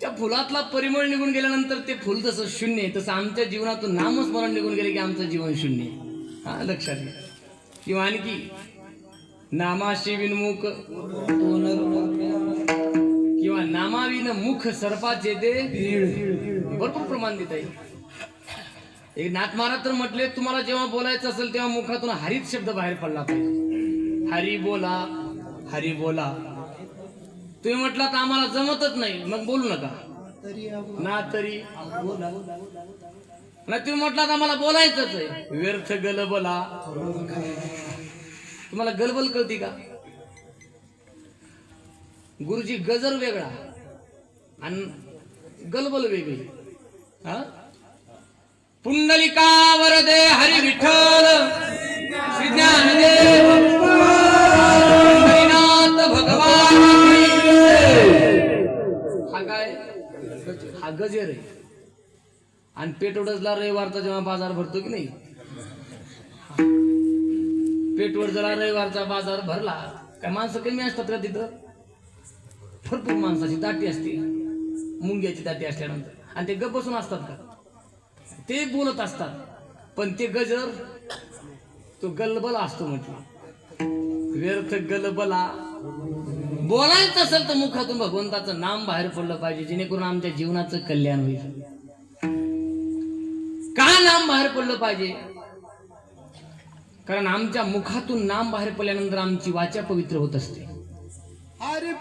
त्या फुलातला परिमळ निघून गेल्यानंतर ते फुल जसं शून्य आहे तसं आमच्या जीवनातून नामस्मरण निघून गेले की आमचं जीवन शून्य आहे. हा लक्षात घ्या. किंवा आणखी नामाशी विनमुख किंवा नामाविन मुख सर्पाचे ते भरपूर प्रमाण देत आहे. एक नाथ महाराज तर म्हटले तुम्हाला जेव्हा बोलायचं असेल तेव्हा मुखातून हरित शब्द बाहेर पडला पाहिजे. हरी बोला हरी बोला. तुम्ही म्हटला तर आम्हाला जमतच नाही. मग बोलू नका. ना तरी. ना तुम्ही म्हटलात आम्हाला बोलायचंच आहे. व्यर्थ गलबला. तुम्हाला गलबल कळती का? गुरुजी गजर वेगळा आणि गलबल वेगळी. हा? पुंडलिका वरदे हरी विठ्ठल श्री ज्ञानदेव. हा गजेर आहे. आणि पेटवडसला रविवारचा जेव्हा बाजार भरतो की नाही? पेटवड जरा रविवारचा बाजार भरला काय माणसं कमी असतात का तिथं? भरपूर माणसाची दाटी असते. मुंग्याची दाटी असल्यानंतर. आणि ते गप बसून असतात का? ते बोलत असतात. पण ते गजर तो गलबला असतो म्हटलं. व्यर्थ गलबला. बोलायचं असेल तर मुखातून भगवंताचं नाम बाहेर पडलं पाहिजे जेणेकरून आमच्या जीवनाचं कल्याण होईल का नाम बाहेर पडलं पाहिजे कारण आमच्या मुखातून नाम बाहेर पडल्यानंतर आमची वाचा पवित्र होत असते अरे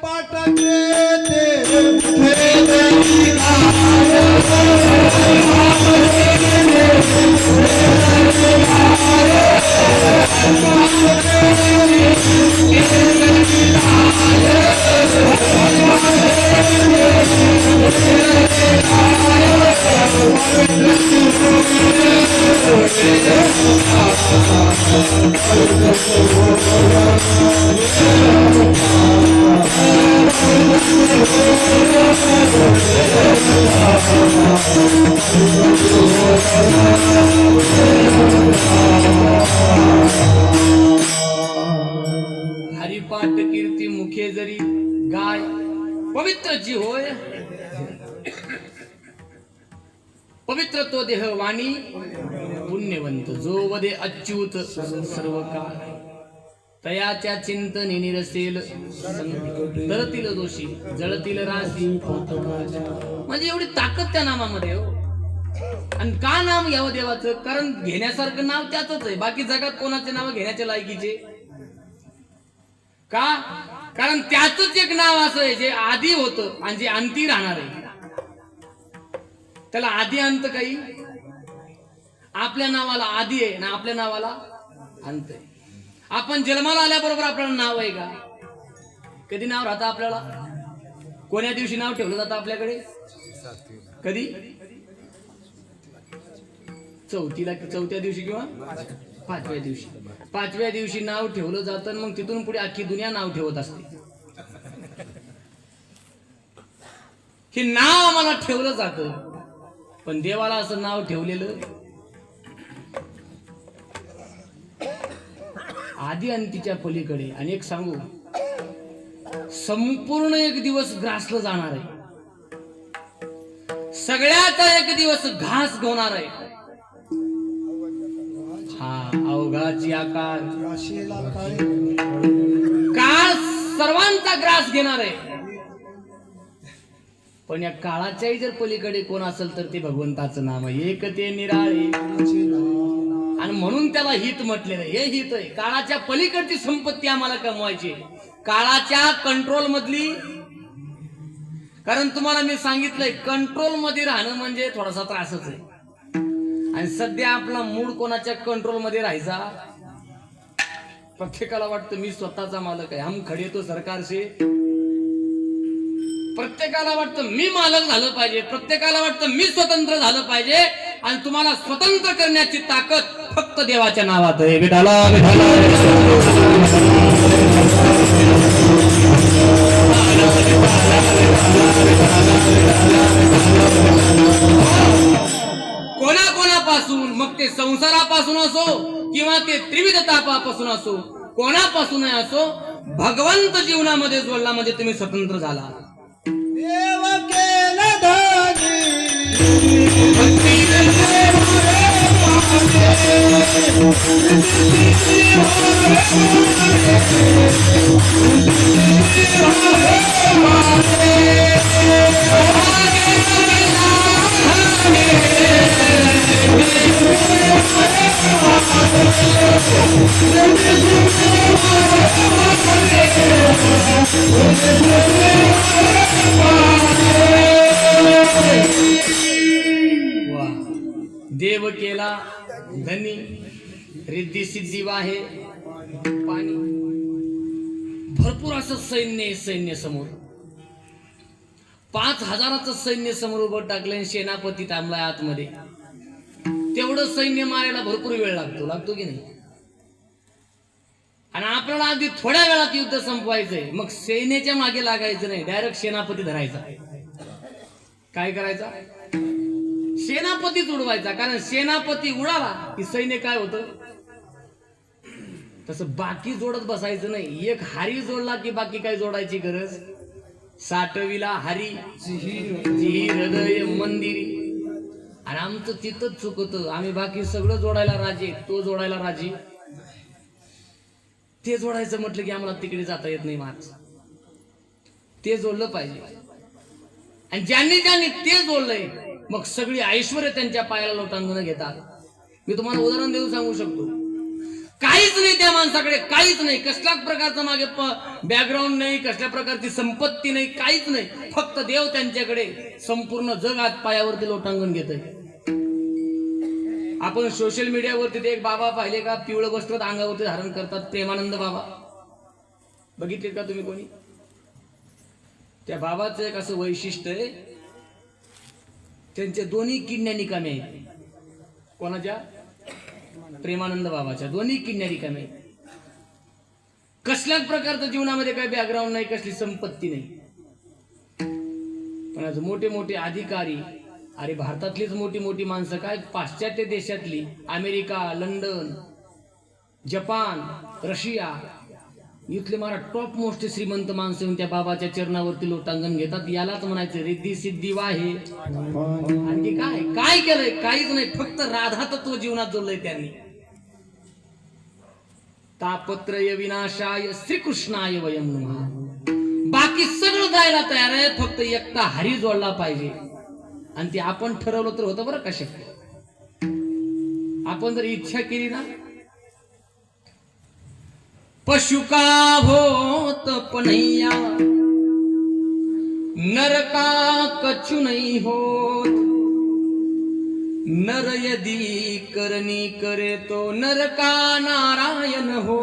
जी होय पवित्र तो देह वाणी पुण्यवंत जो वदे अच्युत सर्व काळ तयाच्या चिंतने निरसेल तरतील दोषी जळतील राशी म्हणजे एवढी ताकद त्या नामामध्ये हो। आणि का नाम घ्यावं देवाचं? कारण घेण्यासारखं नाव त्याच आहे. बाकी जगात कोणाचे नाव घेण्याच्या लायकीचे? का? कारण त्याच एक नाव असं आहे जे आधी होतं आणि जे अंती राहणार आहे. त्याला आधी अंत काही? आपल्या नावाला आधी आहे ना आपल्या नावाला अंत आहे. आपण जन्माला आल्याबरोबर आपल्याला नाव आहे का? कधी नाव राहतं आपल्याला? कोण्या दिवशी नाव ठेवलं जातं आपल्याकडे? कधी? चौथीला चौथ्या दिवशी किंवा? पाचव्या दिवशी. पाचव्या दिवशी नाव ठेवलं जातं मग तिथून पुढे अख्खी दुनिया नाव ठेवत असते. हे नाव आम्हाला ठेवलं जातं. पण देवाला असं नाव ठेवलेलं आधी अंतीच्या पलीकडे. आणि एक सांगू संपूर्ण एक दिवस ग्रासलं जाणार आहे. सगळ्याचा एक दिवस घास घेणार आहे. अवघाची आकार. काळ सर्वांचा ग्रास घेणार आहे. पण या काळाच्याही जर पलीकडे कोण असेल तर ते भगवंताचं नाम आहे. एक ते निराळे. आणि म्हणून त्याला हित म्हटलेलं हे हित आहे. काळाच्या पलीकडची संपत्ती आम्हाला कमवायची काळाच्या कंट्रोल मधली कारण तुम्हाला मी सांगितलंय कंट्रोलमध्ये राहणं म्हणजे थोडासा त्रासच आहे. आणि सध्या आपला मूड कोणाच्या कंट्रोलमध्ये राहायचा? प्रत्येकाला वाटतं मी स्वतःचा मालक आहे. हम खडे तो सरकारशी प्रत्येकाला वाटतं मी मालक झालं पाहिजे. प्रत्येकाला वाटतं मी स्वतंत्र झालं पाहिजे. आणि तुम्हाला स्वतंत्र करण्याची ताकद फक्त देवाच्या नावात आहे. विठाला विठाला तापापासून असो कोणापासून असो भगवंत जीवनामध्ये जोडला म्हणजे तुम्ही स्वतंत्र झाला. देव रिद्धी सिद्धी वाहे. पाणी. भरपूर असं सैन्य सैन्य समोर. पाच हजाराचं सैन्य समोर उभं टाकलं आणि सेनापती थांबलाय आतमध्ये. तेवढं सैन्य मारायला भरपूर वेळ लागतो. लागतो की नाही? आणि आपल्याला अगदी थोड्या वेळात युद्ध संपवायचंय. मग सेनेच्या मागे लागायचं नाही. डायरेक्ट सेनापती धरायचा. काय करायचा? सेनापतीच उडवायचा. कारण सेनापती उडाला की सैन्य काय होतं? तसं बाकी जोडत बसायचं नाही. एक हारी जोडला की बाकी काय जोडायची गरज? साठविला हारी जी हृदय मंदिरी. आणि आमचं तिथंच चुकत. आम्ही बाकी सगळं जोडायला राजी तो जोडायला राजी. ते जोडायचं म्हटलं की आम्हाला तिकडे जाता येत नाही महाराज. ते जोडलं पाहिजे. आणि ज्यांनी ज्यांनी ते जोडलंय मग सगळी ऐश्वर त्यांच्या पायाला लोटांगण घेतात. मी तुम्हाला उदाहरण देऊन सांगू शकतो. काहीच नाही त्या माणसाकडे काहीच नाही. कसल्याच प्रकारचं मागे बॅकग्राऊंड नाही कसल्या प्रकारची संपत्ती नाही काहीच नाही. फक्त देव त्यांच्याकडे संपूर्ण जग आज पायावरती लोटांगण घेत आपण सोशल मीडियावरती ते एक बाबा पाहिले का पिवळं वस्त्र अंगावरती धारण करतात प्रेमानंद बाबा. बघितले का तुम्ही कोणी? त्या बाबाचं एक असं वैशिष्ट्य आहे त्यांच्या दोन्ही किडण्या निकामी आहेत. कोणाच्या? प्रेमानंद बाबाच्या दोन्ही किडण्या रिकाम्या कसल्याच प्रकारचं जीवनामध्ये काही बॅकग्राऊंड नाही कसली संपत्ती नाही. पण आज मोठे मोठे अधिकारी अरे भारतातलीच मोठी मोठी माणसं काय? पाश्चात्य देशातली अमेरिका लंडन जपान रशिया इथले मला टॉप मोस्ट श्रीमंत माणसं येऊन त्या बाबाच्या चरणावरती लोटांगण घेतात. यालाच म्हणायचं रिद्धी सिद्धी वाहे. आणखी काय? काय केलंय? काहीच नाही. फक्त राधा तत्व जीवनात जोडलंय त्यांनी. तापत्रय विनाशाय श्रीकृष्णाय वयम बाकी सगळं जायला तयार आहे फक्त एकटा हरी जोडला पाहिजे. आणि ते आपण ठरवलं तर होतं बरं का शक्य? आपण जर इच्छा केली ना? पशुका होत पनैया नरका कचू कछु नहीं होत. नर यदि करनी करे तो नर का नारायण हो?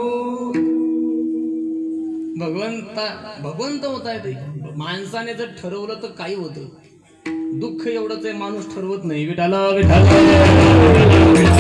भगवंता भगवंत होता येते माणसाने जर ठरवलं तर काही होतं दुःख एवढंच आहे माणूस ठरवत नाही. विठाला विठाला